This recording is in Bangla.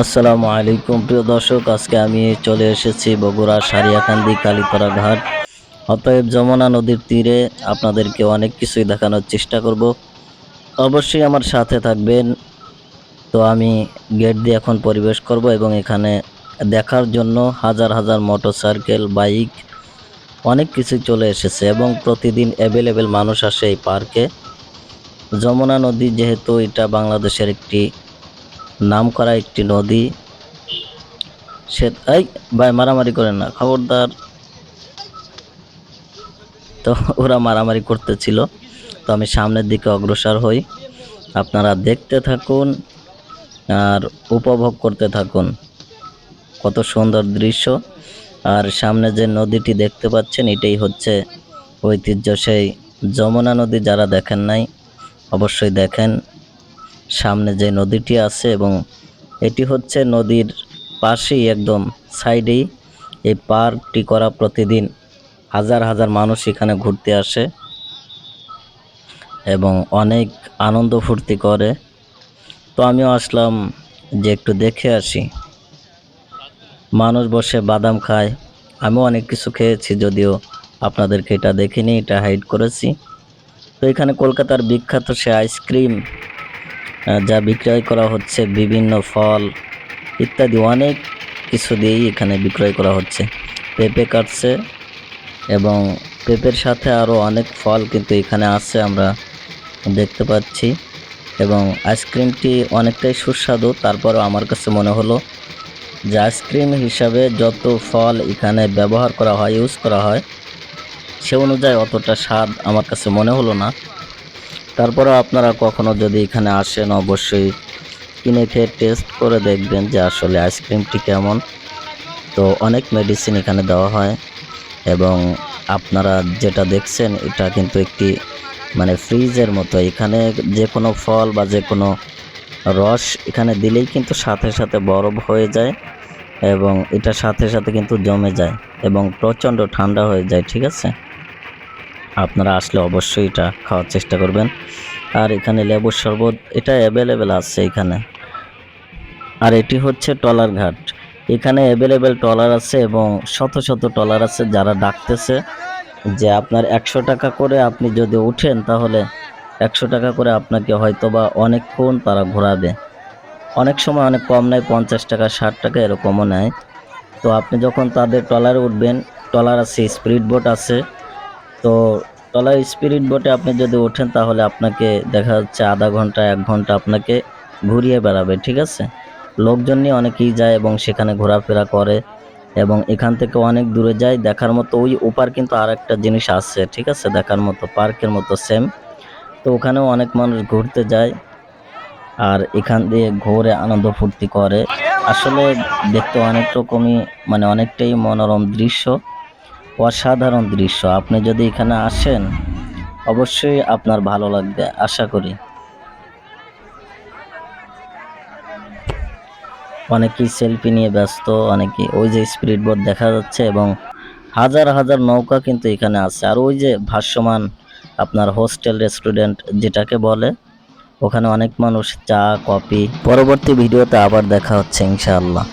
আসসালামু আলাইকুম, প্রিয় দর্শক। আজকে আমি চলে এসেছি বগুড়া সারিয়াকান্দি কালীপাড়া ঘাট। অতএব যমুনা নদীর তীরে আপনাদেরকে অনেক কিছুই দেখানোর চেষ্টা করব। অবশ্যই আমার সাথে থাকবেন। তো আমি গেট দিয়ে এখন পরিবেশ করব এবং এখানে দেখার জন্য হাজার হাজার মোটরসাইকেল বাইক অনেক কিছু চলে এসেছে এবং প্রতিদিন অ্যাভেলেবেল মানুষ আসে এই পার্কে। যমুনা নদী যেহেতু এটা বাংলাদেশের একটি নামকরা একটি নদী। সে এই, ভাই, মারামারি করেন না। খবরদার। তো ওরা মারামারি করতেছিল। তো আমি সামনের দিকে অগ্রসর হই। আপনারা দেখতে থাকুন আর উপভোগ করতে থাকুন। কত সুন্দর দৃশ্য। আর সামনে যে নদীটি দেখতে পাচ্ছেন, এটাই হচ্ছে ঐতিহ্য। সেই যমুনা নদী, যারা দেখেন নাই, অবশ্যই দেখেন। সামনে যে নদীটি আছে এবং এটি হচ্ছে নদীর পাশেই একদম সাইডেই এই পার্কটি করা প্রতিদিন। হাজার হাজার মানুষ এখানে ঘুরতে আসে এবং অনেক আনন্দ ফুর্তি করে। তো আমিও আসলাম যে একটু দেখে আসি। মানুষ বসে বাদাম খায়। আমিও অনেক কিছু খেয়েছি যদিও আপনাদেরকে এটা দেখিনি, এটা হাইড করেছি। তো এখানে কলকাতার বিখ্যাত সে আইসক্রিম যা বিক্রয় করা হচ্ছে, বিভিন্ন ফল ইত্যাদি অনেক কিছু দিয়েই এখানে বিক্রয় করা হচ্ছে। পেঁপে কাটছে এবং পেঁপের সাথে আরও অনেক ফল কিন্তু এখানে আছে আমরা দেখতে পাচ্ছি। এবং আইসক্রিমটি অনেকটাই সুস্বাদু, তারপরও আমার কাছে মনে হলো যে আইসক্রিম হিসাবে যত ফল এখানে ব্যবহার করা হয়, ইউজ করা হয়, সে অনুযায়ী অতটা স্বাদ আমার কাছে মনে হলো না। তারপরেও আপনারা কখনো যদি এখানে আসেন, অবশ্যই কিনে খেয়ে টেস্ট করে দেখবেন যে আসলে আইসক্রিমটি কেমন। তো অনেক মেডিসিন এখানে দেওয়া হয় এবং আপনারা যেটা দেখছেন, এটা কিন্তু একটি মানে ফ্রিজের মতো। এখানে যে কোনো ফল বা যে কোনো রস এখানে দিলেই কিন্তু সাথে সাথে বরফ হয়ে যায় এবং এটা সাথে সাথে কিন্তু জমে যায় এবং প্রচণ্ড ঠান্ডা হয়ে যায়, ঠিক আছে? আপনারা আসলে অবশ্যই এটা খাওয়ার চেষ্টা করবেন। আর এখানে লেবুর শরবত, এটা অ্যাভেলেবেল আছে এখানে। আর এটি হচ্ছে টলার ঘাট। এখানে অ্যাভেলেবেল টলার আছে এবং শত শত টলার আছে যারা ডাকতেছে যে আপনার একশো টাকা করে আপনি যদি উঠেন তাহলে একশো টাকা করে আপনাকে হয়তো বা অনেকক্ষণ তারা ঘোরাবে। অনেক সময় অনেক কম নেয়, পঞ্চাশ টাকা, ষাট টাকা এরকমও নেয়। তো আপনি যখন তাদের ট্রলারে উঠবেন ট্রলার আছে, স্পিড বোট আছে তো ট্রলার স্পিরিট বোটে আপনি যদি ওঠেন, তাহলে আপনাকে দেখা যাচ্ছে আধা ঘণ্টা, এক ঘণ্টা আপনাকে ঘুরিয়ে বেড়াবে, ঠিক আছে? লোকজন নিয়ে অনেকেই যায় এবং সেখানে ঘোরাফেরা করে এবং এখান থেকে অনেক দূরে যায়। দেখার মতো ওই ওপার কিন্তু আর একটা জিনিস আছে, ঠিক আছে? দেখার মতো, পার্কের মতো সেম তো ওখানেও অনেক মানুষ ঘুরতে যায় আর এখান দিয়ে ঘোরে, আনন্দ ফুর্তি করে। আসলে দেখতে অনেক রকমই মানে অনেকটাই মনোরম দৃশ্য। অসাধারণ দৃশ্য। আপনি যদি এখানে আসেন, অবশ্যই আপনার ভালো লাগবে, আশা করি। অনেকেই সেলফি নিয়ে ব্যস্ত অনেকেই ওই যে স্পিরিট বোর্ড দেখা যাচ্ছে এবং হাজার হাজার নৌকা কিন্তু এখানে আছে। আর ওই যে ভাসমান আপনার হোস্টেল রেস্টুরেন্ট যেটাকে বলে, ওখানে অনেক মানুষ চা, কফি। পরবর্তী ভিডিওতে আবার দেখা হচ্ছে ইনশাআল্লাহ।